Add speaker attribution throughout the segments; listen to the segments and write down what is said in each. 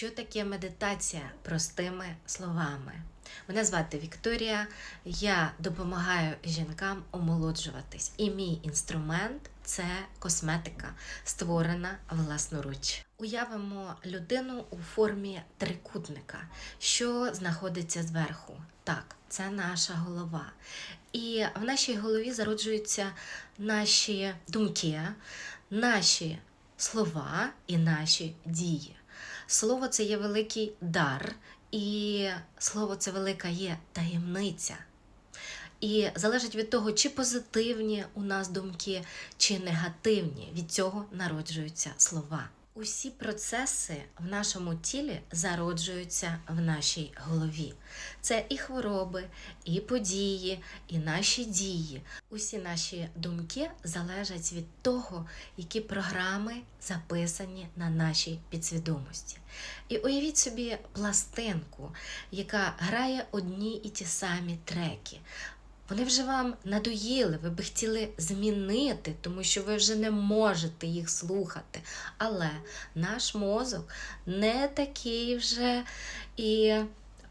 Speaker 1: Що таке медитація простими словами? Мене звати Вікторія. Я допомагаю жінкам омолоджуватись. І мій інструмент це косметика, створена власноруч. Уявимо людину у формі трикутника, що знаходиться зверху. Так, це наша голова. І в нашій голові зароджуються наші думки, наші слова і наші дії. Слово це є великий дар, і слово це велика є таємниця. І залежить від того, чи позитивні у нас думки, чи негативні. Від цього народжуються слова. Усі процеси в нашому тілі зароджуються в нашій голові. Це і хвороби, і події, і наші дії. Усі наші думки залежать від того, які програми записані на нашій підсвідомості. І уявіть собі пластинку, яка грає одні і ті самі треки. Вони вже вам надоїли, ви би хотіли змінити, тому що ви вже не можете їх слухати. Але наш мозок не такий вже і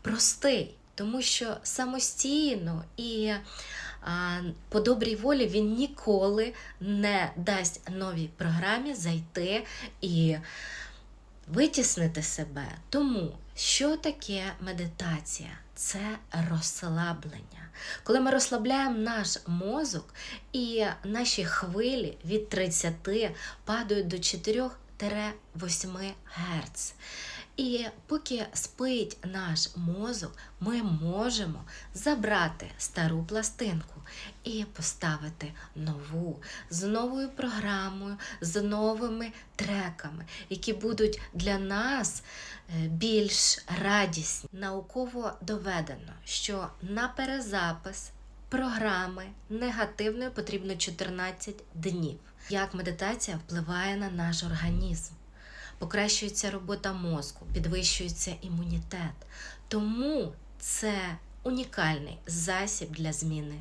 Speaker 1: простий, тому що самостійно і а, по добрій волі він ніколи не дасть новій програмі зайти і витіснити себе. Тому що таке медитація? Це розслаблення. Коли ми розслабляємо наш мозок, і наші хвилі від 30 падають до 4-8 Гц. І поки спить наш мозок, ми можемо забрати стару пластинку і поставити нову з новою програмою, з новими треками, які будуть для нас е, більш радісні. Науково доведено, що на перезапис програми негативної потрібно 14 днів. Як медитація впливає на наш організм? Покращується робота мозку, підвищується імунітет. Тому це унікальний засіб для зміни